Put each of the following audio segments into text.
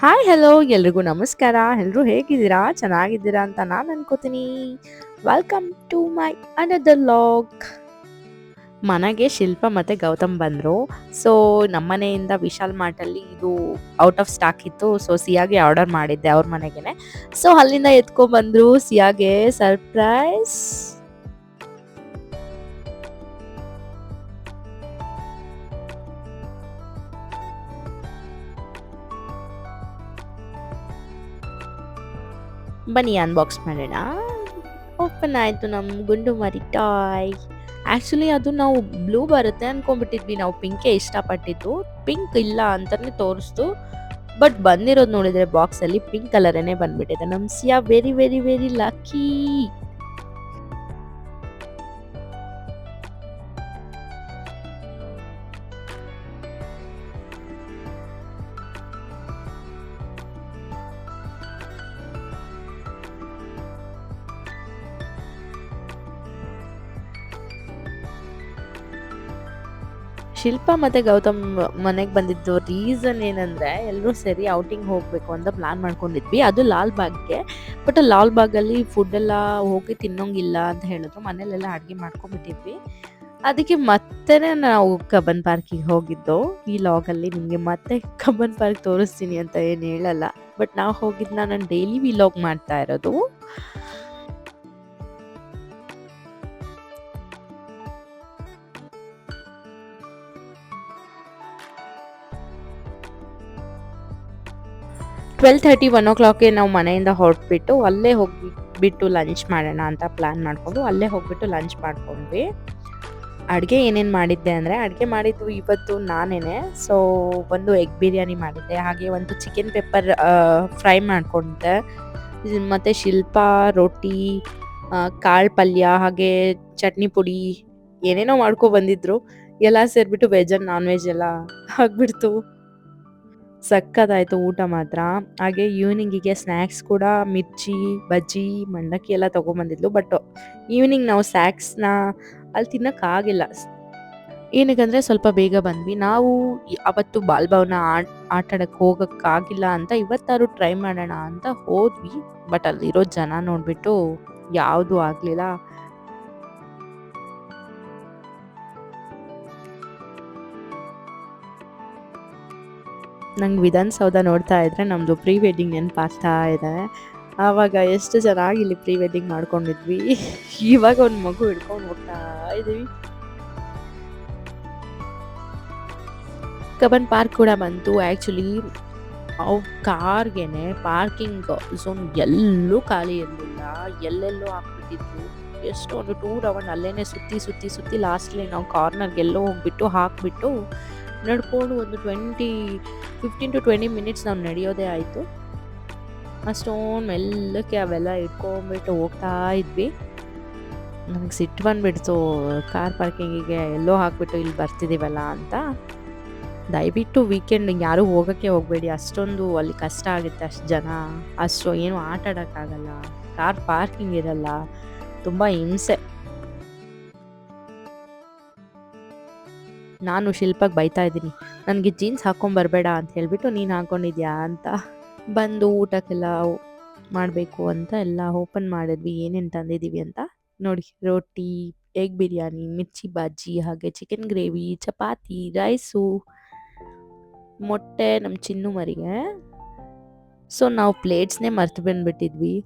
Hi hello ಎಲ್ರಿಗೂ ನಮಸ್ಕಾರ. ಎಲ್ಲರೂ ಹೇಗಿದ್ದೀರಾ? ಚೆನ್ನಾಗಿದ್ದೀರಾ ಅಂತ ನಾನು ಅನ್ಕೋತೀನಿ. Welcome to my another vlog ಮನೆಗೆ ಶಿಲ್ಪ ಮತ್ತು ಗೌತಮ್ ಬಂದರು. ಸೊ ನಮ್ಮನೆಯಿಂದ ವಿಶಾಲ್ ಮಾರ್ಟಲ್ಲಿ ಇದು ಔಟ್ ಆಫ್ ಸ್ಟಾಕ್ ಇತ್ತು. ಸೊ ಸಿಯಾಗೆ ಆರ್ಡರ್ ಮಾಡಿದ್ದೆ ಅವ್ರ ಮನೆಗೇನೆ. ಸೊ ಅಲ್ಲಿಂದ ಎತ್ಕೊಂಡ್ಬಂದರು ಸಿಯಾಗೆ ಸರ್ಪ್ರೈಸ್ ಬನ್ನಿ ಅನ್ಬಾಕ್ಸ್ ಮಾಡೋಣ? ಓಪನ್ ಆಯಿತು ನಮ್ಮ ಗುಂಡು ಮರಿ ಟಾಯ್ ಆ್ಯಕ್ಚುಲಿ ಅದು ನಾವು ಬ್ಲೂ ಬರುತ್ತೆ ಅಂದ್ಕೊಂಡ್ಬಿಟ್ಟಿದ್ವಿ ನಾವು ಪಿಂಕೇ ಇಷ್ಟಪಟ್ಟಿದ್ದು. ಪಿಂಕ್ ಇಲ್ಲ ಅಂತಲೇ ತೋರಿಸ್ತು. ಬಟ್ ಬಂದಿರೋದು ನೋಡಿದರೆ ಬಾಕ್ಸಲ್ಲಿ ಪಿಂಕ್ ಕಲರೇ ಬಂದ್ಬಿಟ್ಟಿದೆ. ನಮ್ಮ Siya very very very lucky Shilpa ಮತ್ತೆ ಗೌತಮ್ ಮನೆಗೆ ಬಂದಿದ್ದು ರೀಸನ್ ಏನಂದ್ರೆ ಎಲ್ಲರೂ ಸೇರಿ ಔಟಿಂಗ್ ಹೋಗಬೇಕು ಅಂತ ಪ್ಲಾನ್ ಮಾಡ್ಕೊಂಡಿದ್ವಿ. ಅದು ಲಾಲ್ ಬಾಗ್ಗೆ. ಬಟ್ ಲಾಲ್ ಬಾಗಲ್ಲಿ ಫುಡ್ ಎಲ್ಲ ಹೋಗಿ ತಿನ್ನೋಂಗಿಲ್ಲ ಅಂತ ಹೇಳಿದ್ರು. ಮನೇಲೆಲ್ಲ ಅಡುಗೆ ಮಾಡ್ಕೊಂಡ್ಬಿಟ್ಟಿದ್ವಿ. ಅದಕ್ಕೆ ಮತ್ತೆ ನಾವು ಕಬ್ಬನ್ ಪಾರ್ಕಿಗೆ ಹೋಗಿದ್ದು. ಈ ಲಾಗಲ್ಲಿ ನಿಮಗೆ ಮತ್ತೆ ಕಬ್ಬನ್ ಪಾರ್ಕ್ ತೋರಿಸ್ತೀನಿ ಅಂತ ಏನು ಹೇಳಲ್ಲ. ಬಟ್ ನಾವು ಹೋಗಿದ್ದು ನಾನು ಡೈಲಿ ವಿಲಾಗ್ ಮಾಡ್ತಾ ಇರೋದು. ಟ್ವೆಲ್ ತರ್ಟಿ ಒನ್ ಓ ಕ್ಲಾಕ್ಗೆ ನಾವು ಮನೆಯಿಂದ ಹೊರಟ್ಬಿಟ್ಟು ಅಲ್ಲೇ ಹೋಗಿ ಬಿಟ್ಟು ಲಂಚ್ ಮಾಡೋಣ ಅಂತ ಪ್ಲ್ಯಾನ್ ಮಾಡಿಕೊಂಡು ಅಲ್ಲೇ ಹೋಗಿಬಿಟ್ಟು ಲಂಚ್ ಮಾಡ್ಕೊಂಡ್ವಿ. ಅಡುಗೆ ಏನೇನು ಮಾಡಿದ್ದೆ ಅಂದರೆ ಅಡುಗೆ ಮಾಡಿದ್ದು ಇವತ್ತು ನಾನೇ ಸೊ ಒಂದು ಎಗ್ ಬಿರಿಯಾನಿ ಮಾಡಿದ್ದೆ, ಹಾಗೆ ಒಂದು ಚಿಕನ್ ಪೆಪ್ಪರ್ ಫ್ರೈ ಮಾಡ್ಕೊಂಡೆ. ಮತ್ತು ಶಿಲ್ಪ, ರೊಟ್ಟಿ ಕಾಳು ಪಲ್ಯ, ಹಾಗೆ ಚಟ್ನಿ ಪುಡಿ, ಏನೇನೋ ಮಾಡ್ಕೊ ಬಂದಿದ್ರು. ಎಲ್ಲ ಸೇರಿಬಿಟ್ಟು ವೆಜ್ ಆ್ಯಂಡ್ ನಾನ್ ವೆಜ್ ಎಲ್ಲ ಆಗಿಬಿಡ್ತು. ಸಕ್ಕತ್ತಾಯಿತು ಊಟ ಮಾತ್ರ. ಹಾಗೆ ಈವ್ನಿಂಗಿಗೆ ಸ್ನ್ಯಾಕ್ಸ್ ಕೂಡ ಮಿರ್ಚಿ, ಬಜ್ಜಿ, ಮಂಡಕ್ಕಿ ಎಲ್ಲ ತೊಗೊಂಬಂದಿದ್ಲು. ಬಟ್ ಈವ್ನಿಂಗ್ ನಾವು ಸ್ನ್ಯಾಕ್ಸ್ನ ಅಲ್ಲಿ ತಿನ್ನೋಕ್ಕಾಗಿಲ್ಲ. ಏನಕ್ಕಂದರೆ ಸ್ವಲ್ಪ ಬೇಗ ಬಂದ್ವಿ. ನಾವು ಅವತ್ತು ಬಾಲ್ಭವನ ಆಟ ಆಟಾಡಕ್ಕೆ ಹೋಗೋಕ್ಕಾಗಿಲ್ಲ ಅಂತ ಇವತ್ತಾರು ಟ್ರೈ ಮಾಡೋಣ ಅಂತ ಹೋದ್ವಿ. ಬಟ್ ಅಲ್ಲಿರೋ ಜನ ನೋಡಿಬಿಟ್ಟು ಯಾವುದೂ ಆಗಲಿಲ್ಲ. ನಂಗೆ ವಿಧಾನಸೌಧ ನೋಡ್ತಾ ಇದ್ರೆ ನಮ್ಮದು ಪ್ರೀ ವೆಡ್ಡಿಂಗ್ ನೆನಪಾಗ್ತಾ ಇದೆ. ಆವಾಗ ಎಷ್ಟು ಚೆನ್ನಾಗಿ ಇಲ್ಲಿ ಪ್ರೀ ವೆಡ್ಡಿಂಗ್ ಮಾಡ್ಕೊಂಡಿದ್ವಿ. ಇವಾಗ ಒಂದು ಮಗು ಹಿಡ್ಕೊಂಡು ಹೋಗ್ತಾ ಇದ್ದೀವಿ ಕಬನ್ ಪಾರ್ಕ್ ಕೂಡ ಬಂತು. ಆ್ಯಕ್ಚುಲಿ ಅವು ಕಾರ್ಗೆನೆ ಪಾರ್ಕಿಂಗ್ ಝೋನ್ ಎಲ್ಲೂ ಖಾಲಿ ಇರಲಿಲ್ಲ. ಎಲ್ಲೆಲ್ಲೋ ಹಾಕ್ಬಿಟ್ಟಿದ್ರು ಎಷ್ಟು ಒಂದು ಅವನ್ ಅಲ್ಲೇ ಸುತ್ತಿ ಸುತ್ತಿ ಸುತ್ತಿ ಲಾಸ್ಟ್ಲಿ ನಾವು ಕಾರ್ನರ್ಗೆಲ್ಲೋ ಹೋಗ್ಬಿಟ್ಟು ಹಾಕ್ಬಿಟ್ಟು ನಡ್ಕೊಂಡು ಒಂದು twenty, fifteen to twenty minutes ನಾವು ನಡೆಯೋದೇ ಆಯಿತು. ಅಷ್ಟೊಂದು ಮೆಲ್ಲಕ್ಕೆ ಅವೆಲ್ಲ ಇಟ್ಕೊಂಬಿಟ್ಟು ಹೋಗ್ತಾ ಇದ್ವಿ. ನನಗೆ ಸಿಟ್ಟು ಬಂದುಬಿಡ್ತು. ಕಾರ್ ಪಾರ್ಕಿಂಗಿಗೆ ಎಲ್ಲೋ ಹಾಕ್ಬಿಟ್ಟು ಇಲ್ಲಿ ಬರ್ತಿದ್ದೀವಲ್ಲ ಅಂತ. ದಯವಿಟ್ಟು ವೀಕೆಂಡ್ ಯಾರೂ ಹೋಗೋಕ್ಕೆ ಹೋಗಬೇಡಿ. ಅಷ್ಟೊಂದು ಅಲ್ಲಿ ಕಷ್ಟ ಆಗುತ್ತೆ ಅಷ್ಟು ಜನ. ಅಷ್ಟು ಏನು ಆಟಾಡೋಕ್ಕಾಗಲ್ಲ ಕಾರ್ ಪಾರ್ಕಿಂಗ್ ಇರಲ್ಲ. ತುಂಬ ಹಿಂಸೆ. ನಾನು ಶಿಲ್ಪಕ್ಕೆ ಬೈತಾ ಇದ್ದೀನಿ. ನನಗೆ ಜೀನ್ಸ್ ಹಾಕ್ಕೊಂಬರಬೇಡ ಅಂತ ಹೇಳಿಬಿಟ್ಟು ನೀನು ಹಾಕ್ಕೊಂಡಿದ್ಯಾ ಅಂತ. ಬಂದು ಊಟಕ್ಕೆಲ್ಲ ಮಾಡಬೇಕು ಅಂತ ಎಲ್ಲ ಓಪನ್ ಮಾಡಿದ್ವಿ. ಏನೇನು ತಂದಿದ್ದೀವಿ ಅಂತ ನೋಡಿ. ರೊಟ್ಟಿ ಎಗ್ ಬಿರಿಯಾನಿ, ಮಿರ್ಚಿ ಬಾಜಿ ಹಾಗೆ ಚಿಕನ್ ಗ್ರೇವಿ ಚಪಾತಿ ರೈಸು ಮೊಟ್ಟೆ ನಮ್ಮ ಚಿನ್ನು ಮರಿಗೆ. ಸೊ ನಾವು ಪ್ಲೇಟ್ಸ್ನೇ ಮರ್ತು ಬಂದ್ಬಿಟ್ಟಿದ್ವಿ.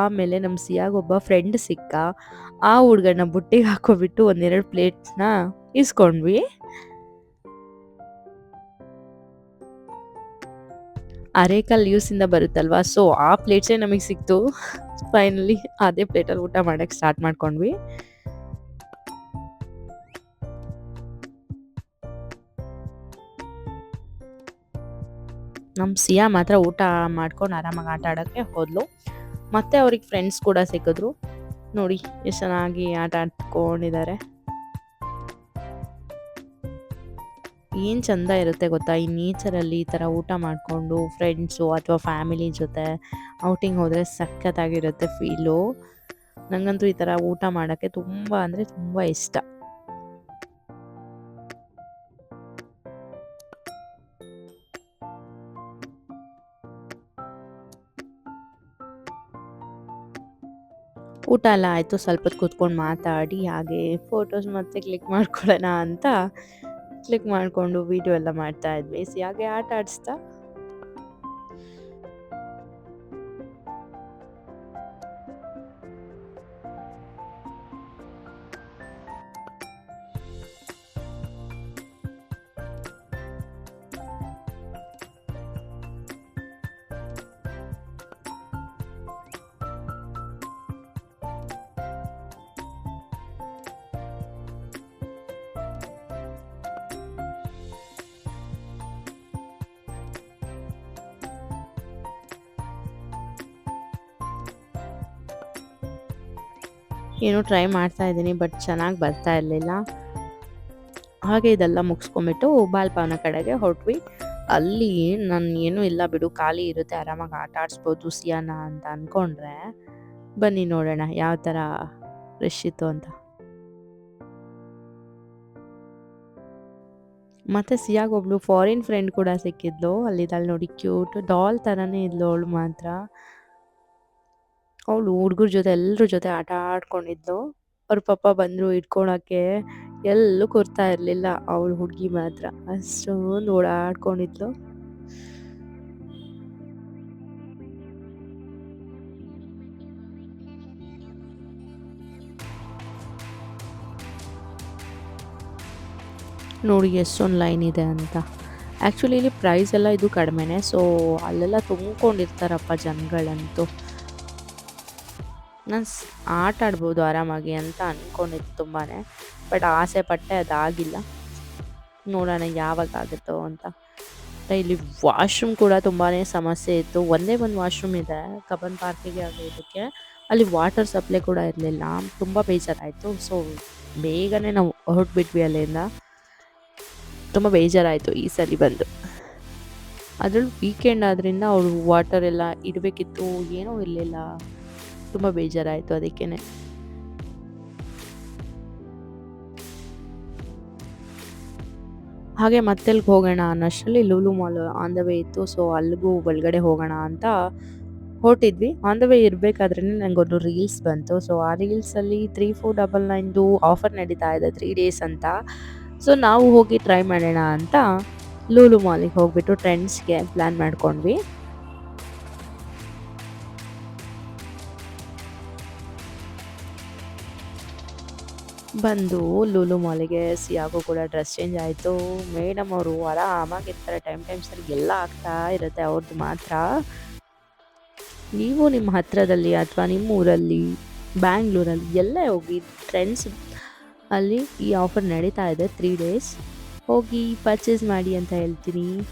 ಆಮೇಲೆ ನಮ್ಮ ಸಿಯಾಗ ಒಬ್ಬ ಫ್ರೆಂಡ್ ಸಿಕ್ಕ, ಆ ಹುಡುಗನ ಬುಟ್ಟಿಗೆ ಹಾಕೋಬಿಟ್ಟು ಒಂದೆರಡು ಪ್ಲೇಟ್ನ ಇಸ್ಕೊಂಡ್ವಿ ಅರೇಕಲ್ ಯೂಸಿಂದ ಬರುತ್ತಲ್ವಾ? ಸೊ ಆ ಪ್ಲೇಟ್ಸೇ ನಮಗೆ ಸಿಕ್ತು. ಫೈನಲಿ ಅದೇ ಪ್ಲೇಟಲ್ಲಿ ಊಟ ಮಾಡೋಕ್ಕೆ ಸ್ಟಾರ್ಟ್ ಮಾಡ್ಕೊಂಡ್ವಿ. ನಮ್ಮ ಸಿಯಾ ಮಾತ್ರ ಊಟ ಮಾಡ್ಕೊಂಡು ಆರಾಮಾಗಿ ಆಟ ಆಡೋಕ್ಕೆ ಹೋದ್ಲು. ಮತ್ತೆ ಅವ್ರಿಗೆ ಫ್ರೆಂಡ್ಸ್ ಕೂಡ ಸಿಕ್ಕಿದ್ರು. ನೋಡಿ, ಎಷ್ಟು ಚೆನ್ನಾಗಿ ಆಟ ಆಡ್ಕೊಂಡಿದ್ದಾರೆ. ಏನು ಚಂದ ಇರುತ್ತೆ ಗೊತ್ತಾ? ಈ ನೇಚರಲ್ಲಿ ಈ ಥರ ಊಟ ಮಾಡಿಕೊಂಡು ಫ್ರೆಂಡ್ಸು ಅಥವಾ ಫ್ಯಾಮಿಲಿ ಜೊತೆ ಔಟಿಂಗ್ ಹೋದರೆ ಸಖತ್ತಾಗಿರುತ್ತೆ ಫೀಲು ನನಗಂತೂ ಈ ಥರ ಊಟ ಮಾಡೋಕ್ಕೆ ತುಂಬ ಅಂದರೆ ತುಂಬ ಇಷ್ಟ. ಊಟ ಎಲ್ಲ ಆಯಿತು, ಸ್ವಲ್ಪ ಹೊತ್ತು ಕೂತ್ಕೊಂಡು ಮಾತಾಡಿ, ಹಾಗೆ ಫೋಟೋಸ್ ಮತ್ತೆ ಕ್ಲಿಕ್ ಮಾಡ್ಕೊಳ್ಳೋಣ ಅಂತ ಕ್ಲಿಕ್ ಮಾಡಿಕೊಂಡು ವೀಡಿಯೋ ಎಲ್ಲ ಮಾಡ್ತಾ ಇದ್ವಿ. ಹಾಗೆ ಆಟ ಆಡಿಸ್ತಾ ಏನೋ ಟ್ರೈ ಮಾಡ್ತಾ ಇದ್ದೀನಿ ಬಟ್ ಚೆನ್ನಾಗಿ ಬರ್ತಾ ಇರಲಿಲ್ಲ. ಹಾಗೆ ಇದೆಲ್ಲ ಮುಗಿಸ್ಕೊಂಬಿಟ್ಟು ಬಾಲ್ಪಾವನ ಕಡೆಗೆ ಹೊರಟ್ವಿ. ಅಲ್ಲಿ ನಾನು ಏನೂ ಇಲ್ಲ ಬಿಡು, ಖಾಲಿ ಇರುತ್ತೆ, ಆರಾಮಾಗಿ ಆಟ ಆಡಿಸ್ಬೋದು ಸಿಯಾನ ಅಂತ ಅಂದ್ಕೊಂಡ್ರೆ ಬನ್ನಿ ನೋಡೋಣ, ಯಾವ ಥರ ರಶ್ ಇತ್ತು ಅಂತ. ಮತ್ತು ಸಿಯಾಗ ಒಬ್ಳು ಫಾರಿನ್ ಫ್ರೆಂಡ್ ಕೂಡ ಸಿಕ್ಕಿದ್ಲು ಅಲ್ಲಿದ್ದಲ್ಲಿ ನೋಡಿ ಕ್ಯೂಟ್ ಡಾಲ್ ಥರನೇ ಇದ್ಲು ಅವಳು ಮಾತ್ರ. ಅವಳು ಹುಡುಗರ ಜೊತೆ ಎಲ್ಲರ ಜೊತೆ ಆಟ ಆಡ್ಕೊಂಡಿದ್ಲು. ಅವ್ರ ಪಪ್ಪ ಬಂದರು ಇಟ್ಕೊಳಕ್ಕೆ ಎಲ್ಲೂ ಕೊರ್ತಾ ಇರಲಿಲ್ಲ. ಅವಳು ಹುಡುಗಿ ಮಾತ್ರ. ಅಷ್ಟೊಂದು ಓಡಾಡ್ಕೊಂಡಿದ್ಲು. ನೋಡಿ ಎಷ್ಟೊಂದು ಲೈನ್ ಇದೆ ಅಂತ. ಆ್ಯಕ್ಚುಲಿ ಇಲ್ಲಿ ಪ್ರೈಸ್ ಎಲ್ಲ ಇದು ಕಡಿಮೆನೆ. ಸೊ ಅಲ್ಲೆಲ್ಲ ತುಂಬ್ಕೊಂಡಿರ್ತಾರಪ್ಪ ಜನಗಳಂತೂ. ನಾನು ಆಟ ಆಡ್ಬೋದು ಆರಾಮಾಗಿ ಅಂತ ಅಂದ್ಕೊಂಡಿದ್ದು ತುಂಬಾ ಬಟ್ ಆಸೆ ಪಟ್ಟೆ ಅದಾಗಿಲ್ಲ. ನೋಡೋಣ ಯಾವಾಗ ಆಗುತ್ತೋ ಅಂತ. ಇಲ್ಲಿ ವಾಶ್ರೂಮ್ ಕೂಡ ತುಂಬಾ ಸಮಸ್ಯೆ ಇತ್ತು. ಒಂದೇ ಒಂದು ವಾಶ್ರೂಮ್ ಇದೆ, ಕಬ್ಬನ್ ಪಾರ್ಕಿಗೆ ಆಗೋದಕ್ಕೆ. ಅಲ್ಲಿ ವಾಟರ್ ಸಪ್ಲೈ ಕೂಡ ಇರಲಿಲ್ಲ. ತುಂಬ ಬೇಜಾರಾಯಿತು. ಸೊ, ಬೇಗನೆ ನಾವು ಹೊರಟ್ಬಿಟ್ವಿ ಅಲ್ಲಿಂದ. ತುಂಬ ಬೇಜಾರಾಯಿತು ಈ ಸಲ ಬಂದು. ಅದ್ರಲ್ಲಿ ವೀಕೆಂಡ್ ಆದ್ದರಿಂದ ಅವರು ವಾಟರ್ ಎಲ್ಲ ಇಡಬೇಕಿತ್ತು. ಏನೂ ಇರಲಿಲ್ಲ. ತುಂಬ ಬೇಜಾರಾಯಿತು ಅದಕ್ಕೇ ಹಾಗೆ ಮತ್ತೆಲ್ಗೆ ಹೋಗೋಣ ಅನ್ನೋಷ್ಟರಲ್ಲಿ Lulu mall on the way ಇತ್ತು ಸೊ ಅಲ್ಲಿಗೂ ಒಳಗಡೆ ಹೋಗೋಣ ಅಂತ ಹೊರಟಿದ್ವಿ. ಆನ್ ದ ವೇ ಇರಬೇಕಾದ್ರೆ ನನಗೊಂದು ರೀಲ್ಸ್ ಬಂತು. ಸೊ ಆ ರೀಲ್ಸಲ್ಲಿ ತ್ರೀ ಫೋರ್ ಡಬಲ್ ನೈನ್ದು ಆಫರ್ ನಡೀತಾ ಇದೆ ತ್ರೀ ಡೇಸ್ ಅಂತ. ಸೊ ನಾವು ಹೋಗಿ ಟ್ರೈ ಮಾಡೋಣ ಅಂತ ಲೂಲು ಮಾಲಿಗೆ ಹೋಗ್ಬಿಟ್ಟು ಟ್ರೆಂಡ್ಸ್ಗೆ ಪ್ಲ್ಯಾನ್ ಮಾಡ್ಕೊಂಡ್ವಿ. ಬಂದು ಲೂಲು ಮಾಲಿಗೆ ಸಿಯಾಗೋ ಕೂಡ ಡ್ರೆಸ್ ಚೇಂಜ್ ಆಯಿತು. ಮೇಡಮ್ ಅವರು ಆರಾಮಾಗಿರ್ತಾರೆ. ಟೈಮ್ ಟೈಮ್ ಎಲ್ಲ ಆಗ್ತಾ ಇರುತ್ತೆ. ಅವ್ರದ್ದು ಮಾತ್ರ. ನೀವು ನಿಮ್ಮ ಹತ್ರದಲ್ಲಿ ಅಥವಾ ನಿಮ್ಮ ಊರಲ್ಲಿ, ಬ್ಯಾಂಗ್ಳೂರಲ್ಲಿ ಎಲ್ಲೇ ಹೋಗಿ ಟ್ರೆಂಡ್ಸ್ ಅಲ್ಲಿ ಈ ಆಫರ್ ನಡೀತಾ ಇದೆ. ತ್ರೀ ಡೇಸ್ ಹೋಗಿ ಪರ್ಚೇಸ್ ಮಾಡಿ ಅಂತ ಹೇಳ್ತೀನಿ.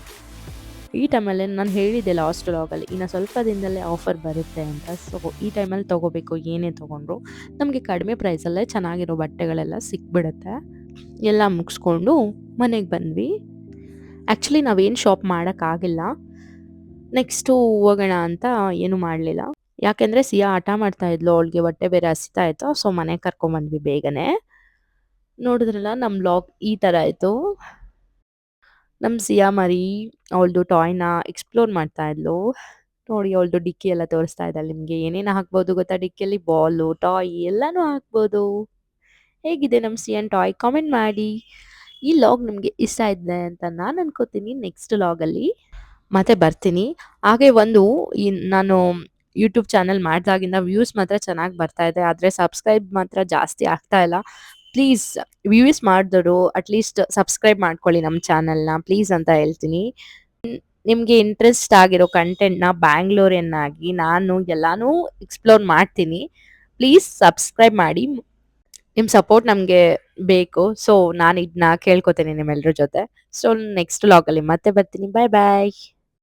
ಈ ಟೈಮಲ್ಲಿ ನಾನು ಹೇಳಿದ್ದೆ ಲಾಸ್ಟ್ ಲಾಗಲ್ಲಿ ಇನ್ನು ಸ್ವಲ್ಪ ದಿನದಲ್ಲೇ ಆಫರ್ ಬರುತ್ತೆ ಅಂತ. ಸೊ ಈ ಟೈಮಲ್ಲಿ ತೊಗೋಬೇಕು, ಏನೇ ತೊಗೊಂಡ್ರು. ನಮಗೆ ಕಡಿಮೆ ಪ್ರೈಸಲ್ಲೇ ಚೆನ್ನಾಗಿರೋ ಬಟ್ಟೆಗಳೆಲ್ಲ ಸಿಕ್ಬಿಡುತ್ತೆ. ಎಲ್ಲ ಮುಗಿಸ್ಕೊಂಡು ಮನೆಗೆ ಬಂದ್ವಿ. ಆ್ಯಕ್ಚುಲಿ ನಾವೇನು ಶಾಪ್ ಮಾಡೋಕ್ಕಾಗಿಲ್ಲ. ನೆಕ್ಸ್ಟು ಹೋಗೋಣ ಅಂತ ಏನು ಮಾಡಲಿಲ್ಲ. ಯಾಕೆಂದರೆ ಸಿಯಾ ಆಟ ಮಾಡ್ತಾ ಇದ್ಲು, ಅವಳಿಗೆ ಹೊಟ್ಟೆ ಬೇರೆ ಹಸಿತಾ ಇತ್ತು. ಸೊ ಮನೆಗೆ ಕರ್ಕೊಂಬಂದ್ವಿ ಬೇಗನೆ. ನೋಡಿದ್ರಲ್ಲ ನಮ್ಮ ಲಾಗ್ ಈ ಥರ ಆಯಿತು ನಮ್ಮ ಸಿಯಾ ಮರಿ ಅವಳದು ಟಾಯ್ನ ಎಕ್ಸ್ಪ್ಲೋರ್ ಮಾಡ್ತಾ ಇದ್ಲು. ನೋಡಿ ಅವಳದು ಡಿಕ್ಕಿ ಎಲ್ಲ ತೋರಿಸ್ತಾ ಇದ್ದಾಳೆ ನಿಮಗೆ. ಏನೇನು ಹಾಕ್ಬೋದು ಗೊತ್ತಾ? ಡಿಕ್ಕಿಯಲ್ಲಿ ಬಾಲು ಟಾಯ್ ಎಲ್ಲನೂ ಹಾಕ್ಬೋದು. ಹೇಗಿದೆ ನಮ್ಮ ಸಿಯನ್ ಟಾಯ್ ಕಾಮೆಂಟ್ ಮಾಡಿ. ಈ ಲಾಗ್ ನಿಮಗೆ ಇಷ್ಟ ಆಯಿದೆ ಅಂತ ನಾನು ಅನ್ಕೋತೀನಿ ನೆಕ್ಸ್ಟ್ ಲಾಗಲ್ಲಿ ಮತ್ತೆ ಬರ್ತೀನಿ. ಹಾಗೆ ಒಂದು ಈ ನಾನು ಯೂಟ್ಯೂಬ್ ಚಾನಲ್ ಮಾಡಿದಾಗಿಂದ ವ್ಯೂಸ್ ಮಾತ್ರ ಚೆನ್ನಾಗಿ ಬರ್ತಾ ಇದೆ. ಆದರೆ ಸಬ್ಸ್ಕ್ರೈಬ್ ಮಾತ್ರ ಜಾಸ್ತಿ ಆಗ್ತಾ ಇಲ್ಲ. ಪ್ಲೀಸ್ ವ್ಯೂಸ್ ಮಾಡಿದವರು ಅಟ್ಲೀಸ್ಟ್ ಸಬ್ಸ್ಕ್ರೈಬ್ ಮಾಡ್ಕೊಳ್ಳಿ ನಮ್ಮ ಚಾನಲ್ನ ಪ್ಲೀಸ್ ಅಂತ ಹೇಳ್ತೀನಿ. ನಿಮಗೆ ಇಂಟ್ರೆಸ್ಟ್ ಆಗಿರೋ ಕಂಟೆಂಟ್ನ ಬ್ಯಾಂಗ್ಳೂರಿಯನ್ನಾಗಿ ನಾನು ಎಲ್ಲಾನು ಎಕ್ಸ್ಪ್ಲೋರ್ ಮಾಡ್ತೀನಿ. ಪ್ಲೀಸ್ ಸಬ್ಸ್ಕ್ರೈಬ್ ಮಾಡಿ. ನಿಮ್ಮ ಸಪೋರ್ಟ್ ನಮಗೆ ಬೇಕು. ಸೊ ನಾನು ಇದನ್ನ ಕೇಳ್ಕೊತೇನೆ ನಿಮ್ಮೆಲ್ಲರ ಜೊತೆ. ಸೊ ನೆಕ್ಸ್ಟ್ ಲಾಗಲ್ಲಿ ಮತ್ತೆ ಬರ್ತೀನಿ. ಬಾಯ್ ಬಾಯ್